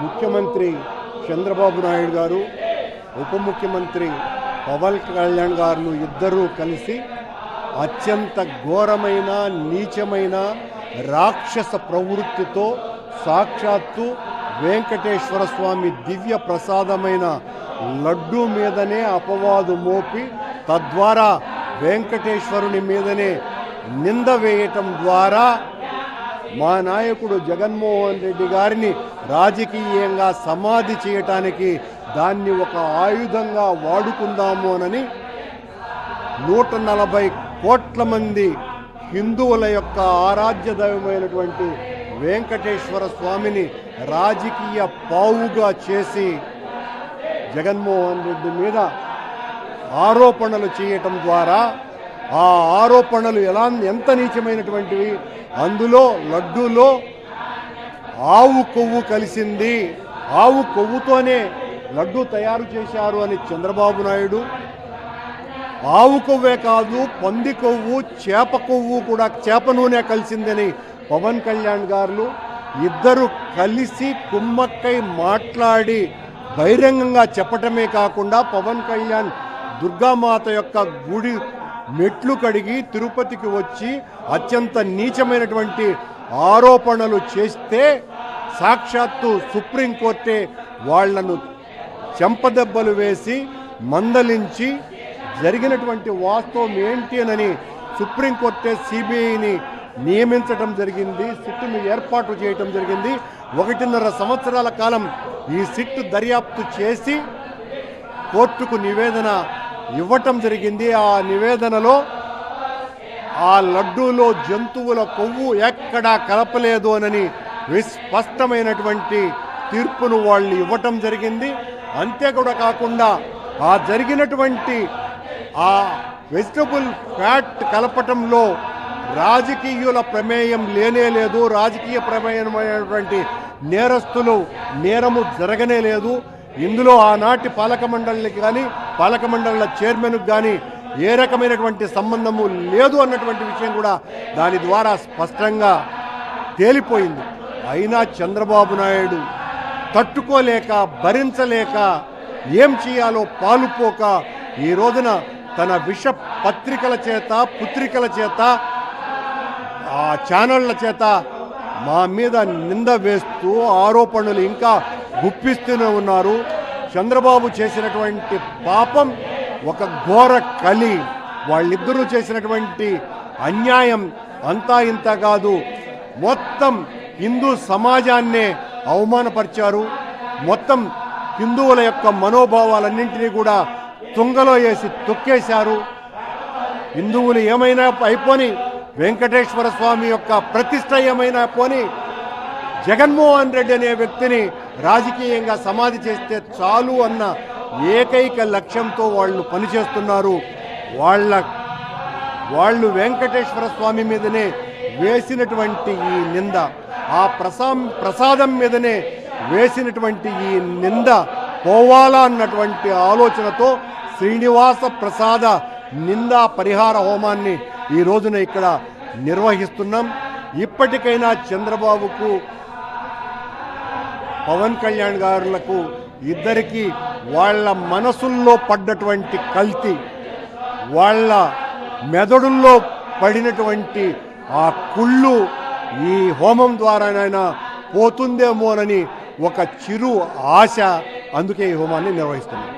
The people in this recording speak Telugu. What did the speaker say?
ముఖ్యమంత్రి చంద్రబాబు నాయుడు గారు ఉప ముఖ్యమంత్రి పవన్ కళ్యాణ్ గారు ఇద్దరూ కలిసి అత్యంత ఘోరమైన నీచమైన రాక్షస ప్రవృత్తితో సాక్షాత్తు వెంకటేశ్వర స్వామి దివ్య ప్రసాదమైన లడ్డు మీదనే అపవాదు మోపి తద్వారా వెంకటేశ్వరుని మీదనే నింద వేయటం ద్వారా మా నాయకుడు జగన్మోహన్ రెడ్డి గారిని రాజకీయంగా సమాధి చేయటానికి దాన్ని ఒక ఆయుధంగా వాడుకుందామోనని నూట నలభై కోట్ల మంది హిందువుల యొక్క ఆరాధ్య దైవమైనటువంటి వెంకటేశ్వర స్వామిని రాజకీయ పావుగా చేసి జగన్మోహన్ రెడ్డి మీద ఆరోపణలు చేయటం ద్వారా ఆ ఆరోపణలు ఎలా ఎంత నీచమైనటువంటివి? అందులో లడ్డూలో ఆవు కొవ్వు కలిసింది. ఆవు కొవ్వుతోనే లడ్డు తయారు చేశారు అని చంద్రబాబు నాయుడు. ఆవు కొవ్వే కాదు పంది కొవ్వు చేప కొవ్వు కూడా చేప నూనె కలిసిందని పవన్ కళ్యాణ్ గారు ఇద్దరు కలిసి కుమ్మక్కై మాట్లాడి బహిరంగంగా చెప్పటమే కాకుండా పవన్ కళ్యాణ్ దుర్గామాత యొక్క గుడి మెట్లు కడిగి తిరుపతికి వచ్చి అత్యంత నీచమైనటువంటి ఆరోపణలు చేస్తే సాక్షాత్తు సుప్రీంకోర్టే వాళ్ళను చెంపదెబ్బలు వేసి మందలించి జరిగినటువంటి వాస్తవం ఏంటి అని సుప్రీంకోర్టే సిబిఐని నియమించడం జరిగింది సిట్టును ఏర్పాటు చేయటం జరిగింది. ఒకటిన్నర సంవత్సరాల కాలం ఈ సిట్టు దర్యాప్తు చేసి కోర్టుకు నివేదన ఇవ్వటం జరిగింది. ఆ నివేదనలో ఆ లడ్డూలో జంతువుల కొవ్వు ఎక్కడా కలపలేదు అనని విస్పష్టమైనటువంటి తీర్పును వాళ్ళు ఇవ్వటం జరిగింది. అంతే కూడా కాకుండా ఆ జరిగినటువంటి ఆ వెజిటబుల్ ఫ్యాట్ కలపటంలో రాజకీయుల ప్రమేయం లేనే లేదు. రాజకీయ ప్రమేయమైనటువంటి నేరస్తులు నేరము జరగనే లేదు. ఇందులో ఆనాటి పాలక మండలికి కానీ పాలక మండళ్ళ చైర్మన్కి కానీ ఏ రకమైనటువంటి సంబంధము లేదు అన్నటువంటి విషయం కూడా దాని ద్వారా స్పష్టంగా తేలిపోయింది. అయినా చంద్రబాబు నాయుడు తట్టుకోలేక భరించలేక ఏం చేయాలో పాలుపోక ఈ రోజున తన విష పత్రికల చేత పుత్రికల చేత ఆ ఛానళ్ళ చేత మా మీద నింద వేస్తూ ఆరోపణలు ఇంకా గుప్పిస్తూనే ఉన్నారు. చంద్రబాబు చేసినటువంటి పాపం ఒక ఘోర కలి. వాళ్ళిద్దరూ చేసినటువంటి అన్యాయం అంతా ఇంత కాదు. మొత్తం హిందూ సమాజాన్నే అవమానపరిచారు. మొత్తం హిందువుల యొక్క మనోభావాలన్నింటినీ కూడా తుంగలో వేసి తొక్కేశారు. హిందువులు ఏమైనా అయిపోని వెంకటేశ్వర స్వామి యొక్క ప్రతిష్ట ఏమైనా పోని జగన్మోహన్ రెడ్డి అనే వ్యక్తిని రాజకీయంగా సమాధి చేస్తే చాలు అన్న ఏకైక లక్ష్యంతో వాళ్ళు పనిచేస్తున్నారు. వాళ్ళ వాళ్ళు వెంకటేశ్వర స్వామి మీదనే వేసినటువంటి ఈ నింద ఆ ప్రసా ప్రసాదం మీదనే వేసినటువంటి ఈ నింద పోవాలా అన్నటువంటి ఆలోచనతో శ్రీనివాస ప్రసాద నిందా పరిహార హోమాన్ని ఈ రోజున ఇక్కడ నిర్వహిస్తున్నాం. ఇప్పటికైనా చంద్రబాబుకు పవన్ కళ్యాణ్ గారులకు ఇద్దరికి వాళ్ళ మనసుల్లో పడ్డటువంటి కల్తీ వాళ్ళ మెదడుల్లో పడినటువంటి ఆ కుళ్ళు ఈ హోమం ద్వారానైనా పోతుందేమోనని ఒక చిరు ఆశ అందుకే ఈ హోమాన్ని నిర్వహిస్తున్నాం.